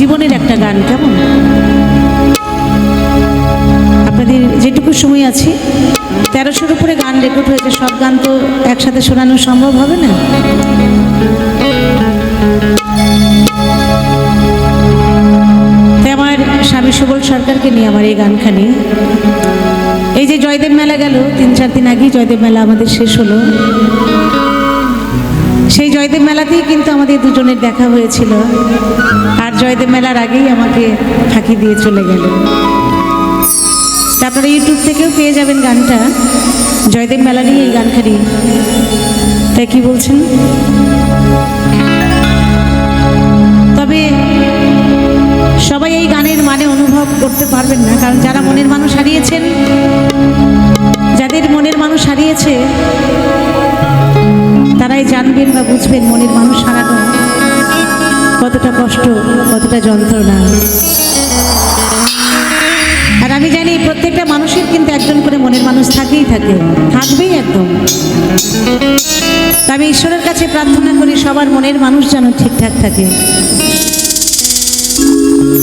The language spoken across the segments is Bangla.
জীবনের একটা গান, কেমন? আপনাদের যেটুকু সময় আছে, তেরোশোর উপরে গান রেকর্ড হয়েছে, সব গান তো একসাথে শোনানো সম্ভব হবে না? আমার স্বামী সুবল সরকারকে নিয়ে আমার এই গানখানি। এই যে জয়দেব মেলা গেল, তিন চার দিন আগেই জয়দেব মেলা আমাদের শেষ হলো। সেই জয়দেব মেলাতেই কিন্তু আমাদের দুজনের দেখা হয়েছিল। আর জয়দেব মেলার আগেই আমাকে ফাঁকি দিয়ে চলে গেল। তারপরে ইউটিউব থেকেও পেয়ে যাবেন গানটা। জয়দেব মেলারই এই গানখানি তাই কি বলছেন? যন্ত্রণা। আর আমি জানি প্রত্যেকটা মানুষের কিন্তু একজন করে মনের মানুষ থাকেই থাকে, থাকবেই একদম। আমি ঈশ্বরের কাছে প্রার্থনা করি সবার মনের মানুষ যেন ঠিকঠাক থাকে।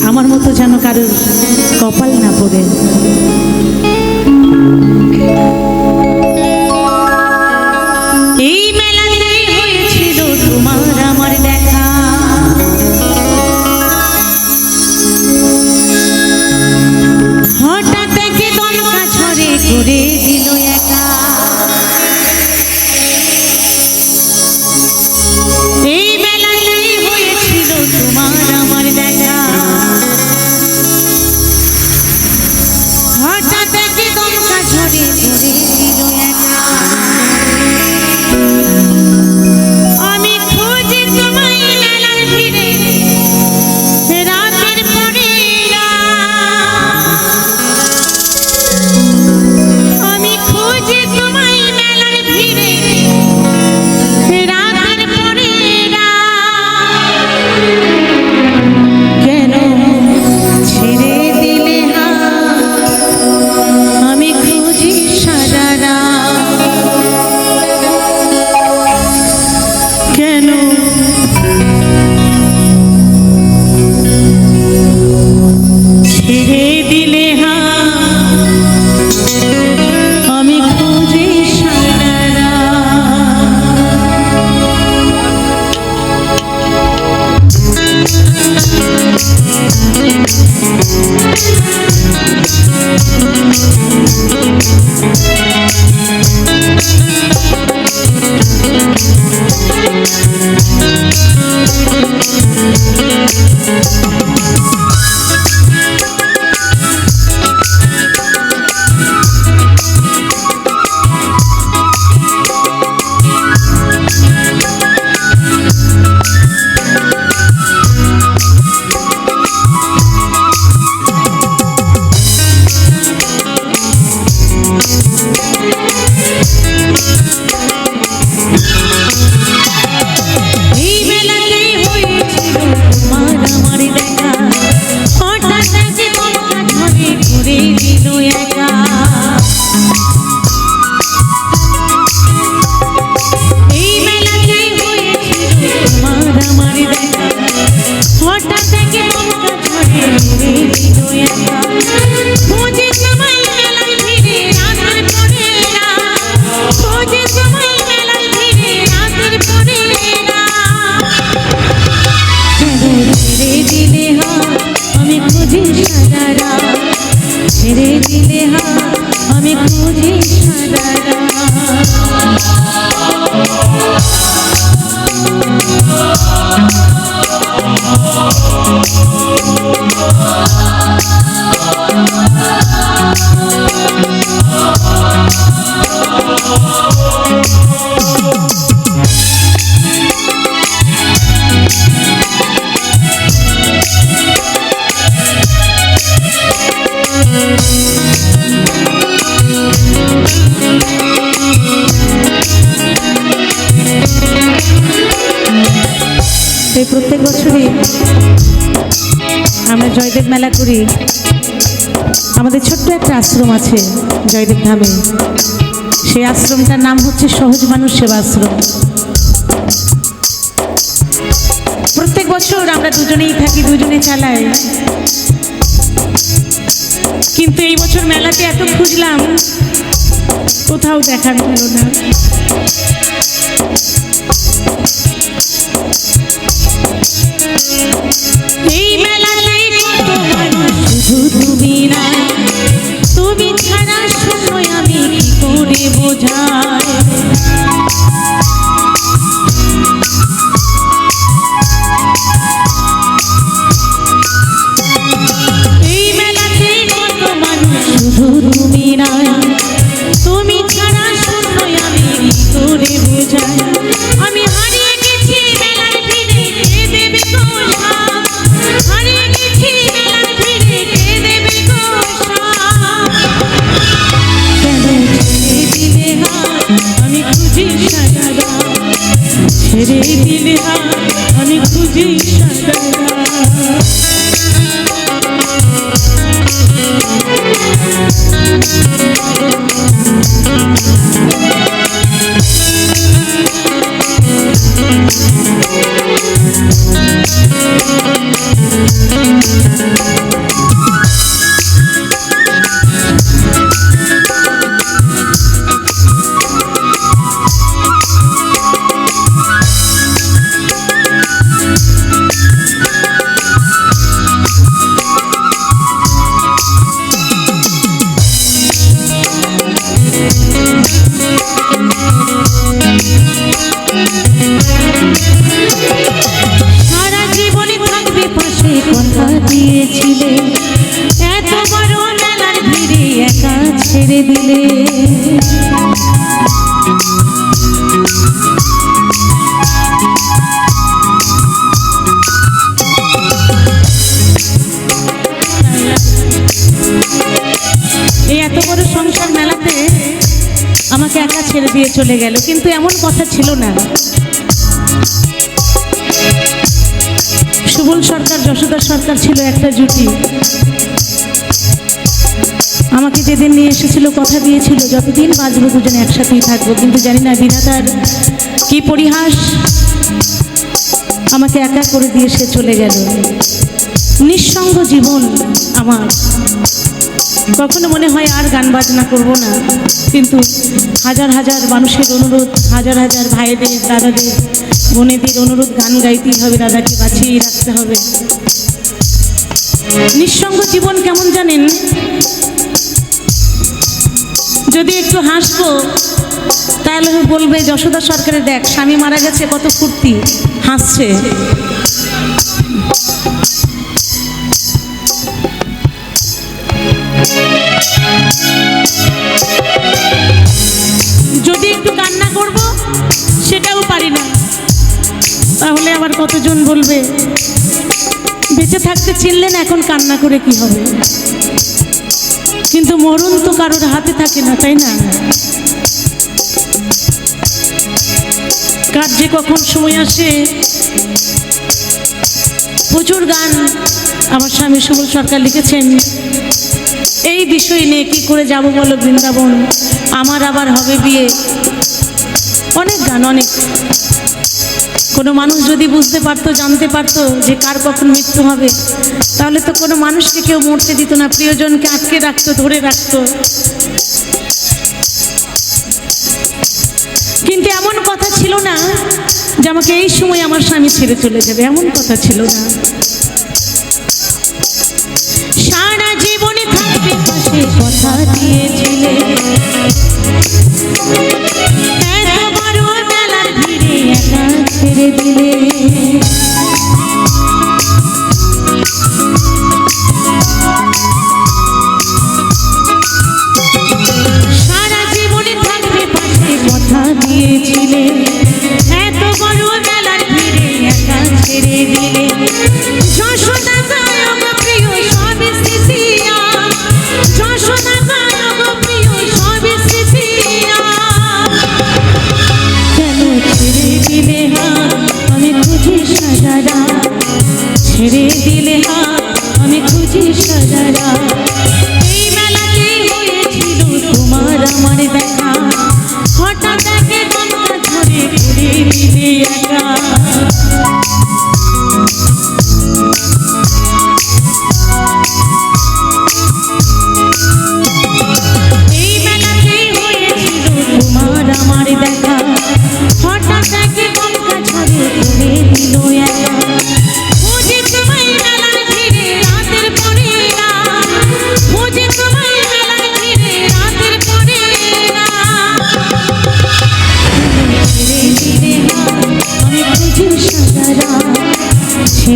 আমার মতো যেন কারোর কপাল না পড়ে। প্রত্যেক বছরই আমরা জয়দেব মেলা করি। আমাদের ছোট্ট একটা আশ্রম আছে জয়দেব ধামে। সেই আশ্রমটার নাম হচ্ছে সহজ মানুষ সেবা আশ্রম। প্রত্যেক বছর আমরা দুজনেই থাকি, দুজনে চালাই। কিন্তু এই বছর মেলাতে এত খুঁজলাম, কোথাও দেখা গেল না। করে দিয়েছিলে এত বড় মেলার ভিড়ে একা ছেড়ে দিলে। সংসার মেলাতে আমাকে একা ছেড়ে দিয়ে চলে গেল, কিন্তু এমন কথা ছিল না। সুবল সরকার, যশোদা সরকার ছিল একটা জুটি। আমাকে যেদিন নিয়ে এসেছিল, কথা দিয়েছিল, যতদিন বাঁচবো দুজনে একসাথেই থাকব। কিন্তু জানি না বিধাতার কি পরিহাস, আমাকে একা করে দিয়ে সে চলে গেল। নিঃসঙ্গ জীবন আমার। কখনো মনে হয় আর গান বাজনা করব না। কিন্তু হাজার হাজার মানুষের অনুরোধ, হাজার হাজার ভাইদের, দাদাদের, বোনেদের অনুরোধ, গান গাইতেই হবে, দাদাকে বাঁচিয়ে রাখতে হবে। নিঃসঙ্গ জীবন কেমন জানেন? যদি একটু হাসবো, তাহলে বলবে, যশোদা সরকারের দেখ, স্বামী মারা গেছে, কত ফুর্তি, হাসছে। যদি একটু কান্না করব, সেটাও পারি না। তাহলে আবার কতজন বলবে, বেঁচে থাকতে চিনলেন এখন কান্না করে কি হবে? কিন্তু মরণ তো কারোর হাতে থাকে না, তাই না? কার যে কখন সময় আসে, প্রচুর গান আমার স্বামী সুবল সরকার লিখেছেন। এই বিষয় নিয়ে কি করে যাব বলো বৃন্দাবন? আমার আবার হবে বিয়ে। অনেক গান, অনেক। কোনো মানুষ যদি বুঝতে পারতো, জানতে পারতো যে কার কখন মৃত্যু হবে, তাহলে তো কোনো মানুষকে কেউ মরতে দিত না, প্রিয়জনকে আটকে রাখতো, ধরে রাখতো। কিন্তু এমন কথা ছিল না যে আমাকে এই সময় আমার স্বামী ছেড়ে চলে যাবে, এমন কথা ছিল না। দিয়েছিলে এত বড় ভিড়ে একা ছেড়ে দিলে। দিলে ছেড়ে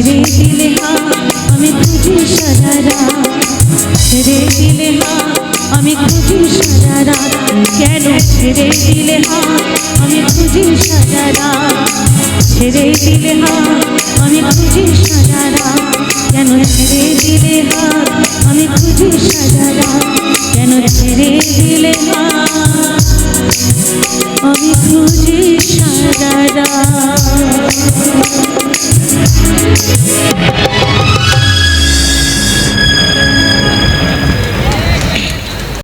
খুঁজি সারা রাত। ছেড়ে দিলে হাত আমি খুঁজি সারা রাত। কেন ছেড়ে দিলে হাত আমি খুঁজি সারা রাত। ছেড়ে দিলে হাত আমি খুঁজি সারা রাত। কেন ছেড়ে দিলে হাত আমি খুঁজি সারা কেন ছেড়ে দিলে হাত আমি খুঁজি সারা